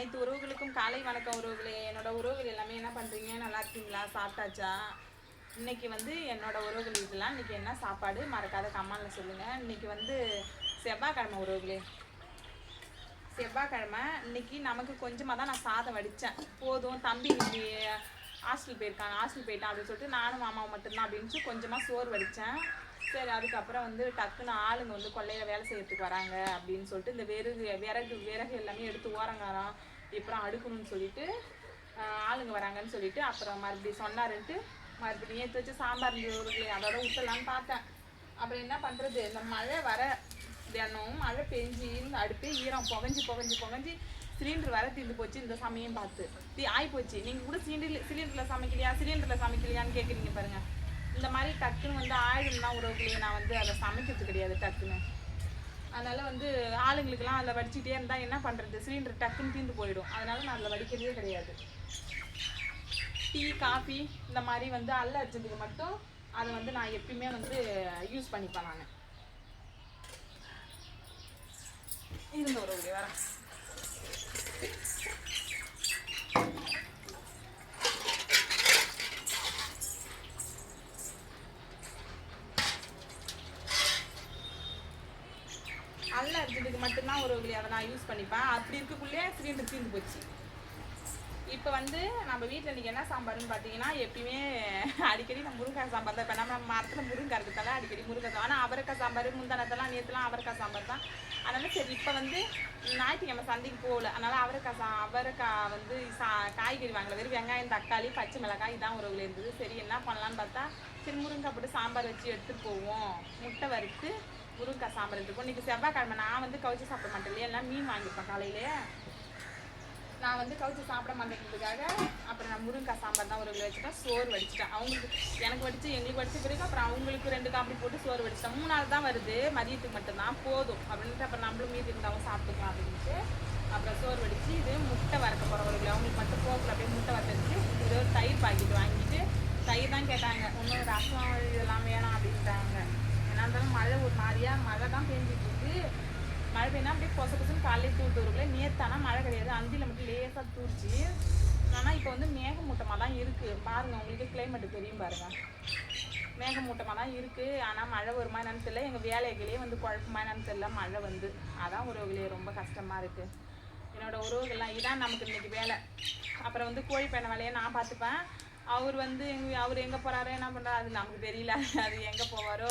அனைத்து உறவுகளுக்கும் காலை வணக்கம் உறவுகளே. என்னோட உறவுகள் எல்லாமே என்ன பண்ணுறீங்க நல்லா இருக்கீங்களா? சாப்பிட்டாச்சா? இன்னைக்கு வந்து என்னோட உறவுகள் இதெல்லாம் இன்னைக்கு என்ன சாப்பாடு? மறக்காத கமெண்ட்ல சொல்லுங்கள் இன்னைக்கு வந்து செவ்வாய்க்கிழமை உறவுகளே. செவ்வாய்க்கிழமை இன்னைக்கு நமக்கு கொஞ்சமாக தான் நான் சாதம் வடித்தேன் போதும் தம்பி இன்னைக்கு ஹாஸ்டல் போயிருக்காங்க. ஹாஸ்டல் போயிட்டான் அப்படின்னு சொல்லிட்டு நானும் மாமாவும் மட்டும்தான் அப்படின்னு கொஞ்சமாக சோறு வடித்தேன் சரி அதுக்கப்புறம் வந்து டக்குன்னு ஆளுங்க வந்து கொல்லையில் வேலை செய்யறதுக்கு வராங்க அப்படின்னு சொல்லிட்டு இந்த விறகு விறகு விறகு எல்லாமே எடுத்து ஓரங்காரம் இப்பறம் அடுக்கணும்னு சொல்லிட்டு ஆளுங்க வராங்கன்னு சொல்லிட்டு அப்புறம் மறுபடியும் சொன்னாருன்ட்டு மறுபடியும் எடுத்து வச்சு சாம்பார் அதோட ஊற்றலான்னு பார்த்தேன். அப்புறம் என்ன பண்ணுறது இந்த மழை வர தினம் மழை பெஞ்சு இந்த அடுப்பே ஈரம் புகஞ்சு புகஞ்சு புகஞ்சு சிலிண்டர் வர தீர்ந்து போச்சு இந்த சமயம் பார்த்து. தீ ஆகி போச்சு நீங்கள் கூட சிலிண்டர் சிலிண்டரில் சமைக்கலையா? சிலிண்டரில் சமைக்கலையான்னு கேட்குறீங்க பாருங்க. இந்த மாதிரி டக்குன்னு வந்து ஆயிரம் தான் உறவுகளே நான் வந்து அதை சமைக்கிறது கிடையாது டக்குன்னு. அதனால வந்து ஆளுங்களுக்கெல்லாம் அதில் வடிச்சிட்டே இருந்தால் என்ன பண்ணுறது சிலிண்டர் டக்குன்னு தீர்ந்து போயிடும். அதனால நான் அதில் வடிக்கிறதே கிடையாது. டீ காஃபி இந்த மாதிரி வந்து அல்ல அடிச்சதுக்கு மட்டும் அதை வந்து நான் எப்பயுமே வந்து யூஸ் பண்ணிப்பேன் நான். இருந்த ஒரு வரேன். இதுக்கு மட்டும்தான் ஒரு அதை நான் யூஸ் பண்ணிப்பேன். அப்படி இருக்கக்குள்ளே சிலிண்டர் தீர்ந்து போச்சு. இப்போ வந்து நம்ம வீட்டில் இன்றைக்கி என்ன சாம்பார்னு பார்த்தீங்கன்னா எப்பயுமே அடிக்கடி நம்ம முருங்காய் சாம்பார் தான். இப்போ நம்ம மரத்தில் முருங்கை இருக்கிறதால அடிக்கடி முருங்கை தான் ஆனால் அவரைக்காய் சாம்பார் முந்தானத்தெல்லாம் நேற்றுலாம் அவரைக்காய் சாம்பார் தான். அதனால் சரி இப்போ வந்து ஞாயிற்றுக்கிழமை சந்தைக்கு போகல. அதனால் அவரைக்காய் சா அவரைக்காய் வந்து சா காய்கறி வாங்கல. வெறும் வெங்காயம் தக்காளி பச்சை மிளகாய் இதான் உறவுல இருந்தது. சரி என்ன பண்ணலான்னு பார்த்தா சரி முருங்கை போட்டு சாம்பார் வச்சு எடுத்துகிட்டு போவோம். முட்டை வறுத்து முருங்காய் சாம்பார் எடுத்துப்போம் இன்றைக்கி செவ்வாய்க்கிழமை நான் வந்து கவுச்சி சாப்பிட மாட்டேன் இல்லையா? எல்லாம் மீன் வாங்கிப்பேன் காலையிலே. நான் வந்து கவுச்சி சாப்பிட மாட்டேங்கிறதுக்காக அப்புறம் நான் முருங்காய் சாம்பார் தான் ஒரு வச்சுட்டேன். சோறு வடிச்சிட்டேன். அவங்களுக்கு எனக்கு வடித்து எங்களுக்கு வடித்த பிறகு அப்புறம் அவங்களுக்கு ரெண்டு காப்பி போட்டு சோறு வடிச்சிட்டேன். மூணு நாள் தான் வருது. மதியத்துக்கு மட்டும்தான். போதும். அப்படின்ட்டு அப்புறம் நம்மளும் மீதி இருந்தாலும் சாப்பிட்டுக்கலாம் அப்படின்ட்டு. அப்புறம் சோறு வடித்து இது முட்டை வறுக்க போகிறவர்கள் அவங்களுக்கு மட்டும் போக்கில் அப்படியே முட்டை வறுத்து இது ஒரு தயிர் பாக்கெட் வாங்கிட்டு தயிர் தான் கேட்டாங்க. ஒன்றும் ரசம் இதெல்லாம் வேணாம் அப்படின்ட்டாங்க. இருந்தாலும் மழை ஒரு மாதிரியா மழை தான் பெஞ்சிட்டு இருக்கு மழை பெய்யா அப்படியே பொச பொசுன்னு காலையில் தூட்டு வருக்குள்ள நேத்தானா மழை கிடையாது. அந்தியில் மட்டும் லேசாக தூரிச்சு ஆனால் இப்போ வந்து மேகமூட்டமாக தான் இருக்குது பாருங்க உங்களுக்கு கிளைமேட் தெரியும் பாருங்க. மேகமூட்டமாக தான் இருக்குது ஆனால் மழை வருமா என்னன்னு தெரியல. எங்கள் வேலைகளே வந்து குழப்பமா என்னன்னு தெரியல. மழை வந்து. அதான் உறவுகளே ரொம்ப கஷ்டமாக இருக்குது என்னோட உறவுகள்லாம் இதான் நமக்கு இன்றைக்கி வேலை. அப்புறம் வந்து கோழி பண்ண வேலையை நான் பார்த்துப்பேன். அவர் வந்து எங்கள் அவர் எங்கே போகிறாரோ என்ன பண்ணுறாரு அது நமக்கு தெரியல. அது எங்கே போவாரோ